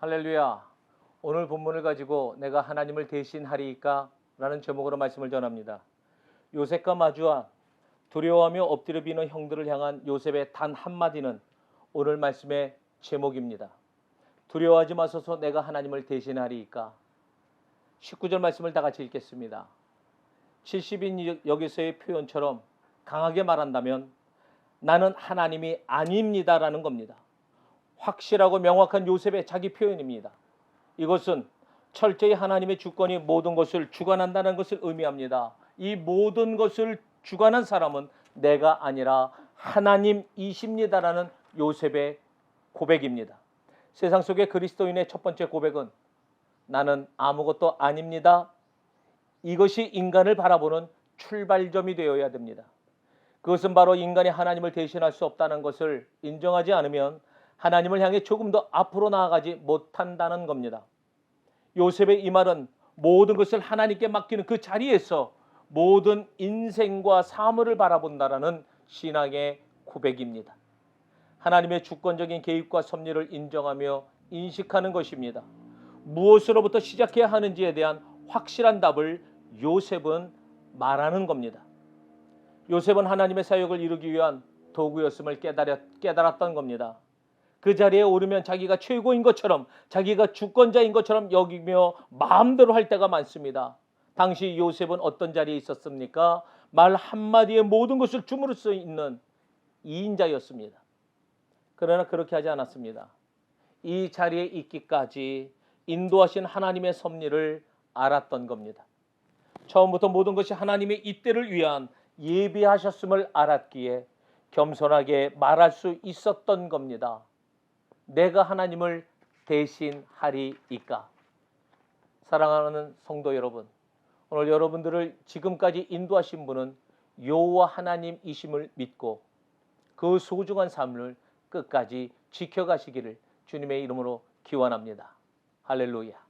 할렐루야. 오늘 본문을 가지고 내가 하나님을 대신하리이까? 라는 제목으로 말씀을 전합니다. 요셉과 마주한 두려워하며 엎드려 비는 형들을 향한 요셉의 단 한마디는 오늘 말씀의 제목입니다. 두려워하지 마소서 내가 하나님을 대신하리이까? 19절 말씀을 다 같이 읽겠습니다. 70인 여기서의 표현처럼 강하게 말한다면 나는 하나님이 아닙니다라는 겁니다. 확실하고 명확한 요셉의 자기 표현입니다. 이것은 철저히 하나님의 주권이 모든 것을 주관한다는 것을 의미합니다. 이 모든 것을 주관한 사람은 내가 아니라 하나님이십니다라는 요셉의 고백입니다. 세상 속의 그리스도인의 첫 번째 고백은 나는 아무것도 아닙니다. 이것이 인간을 바라보는 출발점이 되어야 됩니다. 그것은 바로 인간이 하나님을 대신할 수 없다는 것을 인정하지 않으면 하나님을 향해 조금 더 앞으로 나아가지 못한다는 겁니다. 요셉의 이 말은 모든 것을 하나님께 맡기는 그 자리에서 모든 인생과 사물을 바라본다라는 신앙의 고백입니다. 하나님의 주권적인 개입과 섭리를 인정하며 인식하는 것입니다. 무엇으로부터 시작해야 하는지에 대한 확실한 답을 요셉은 말하는 겁니다. 요셉은 하나님의 사역을 이루기 위한 도구였음을 깨달았, 깨달았던 겁니다. 그 자리에 오르면 자기가 최고인 것처럼 자기가 주권자인 것처럼 여기며 마음대로 할 때가 많습니다. 당시 요셉은 어떤 자리에 있었습니까? 말 한마디에 모든 것을 주무를 수 있는 이인자였습니다. 그러나 그렇게 하지 않았습니다. 이 자리에 있기까지 인도하신 하나님의 섭리를 알았던 겁니다. 처음부터 모든 것이 하나님의 이때를 위한 예비하셨음을 알았기에 겸손하게 말할 수 있었던 겁니다. 내가 하나님을 대신하리이까. 사랑하는 성도 여러분, 오늘 여러분들을 지금까지 인도하신 분은 여호와 하나님이심을 믿고 그 소중한 삶을 끝까지 지켜가시기를 주님의 이름으로 기원합니다. 할렐루야.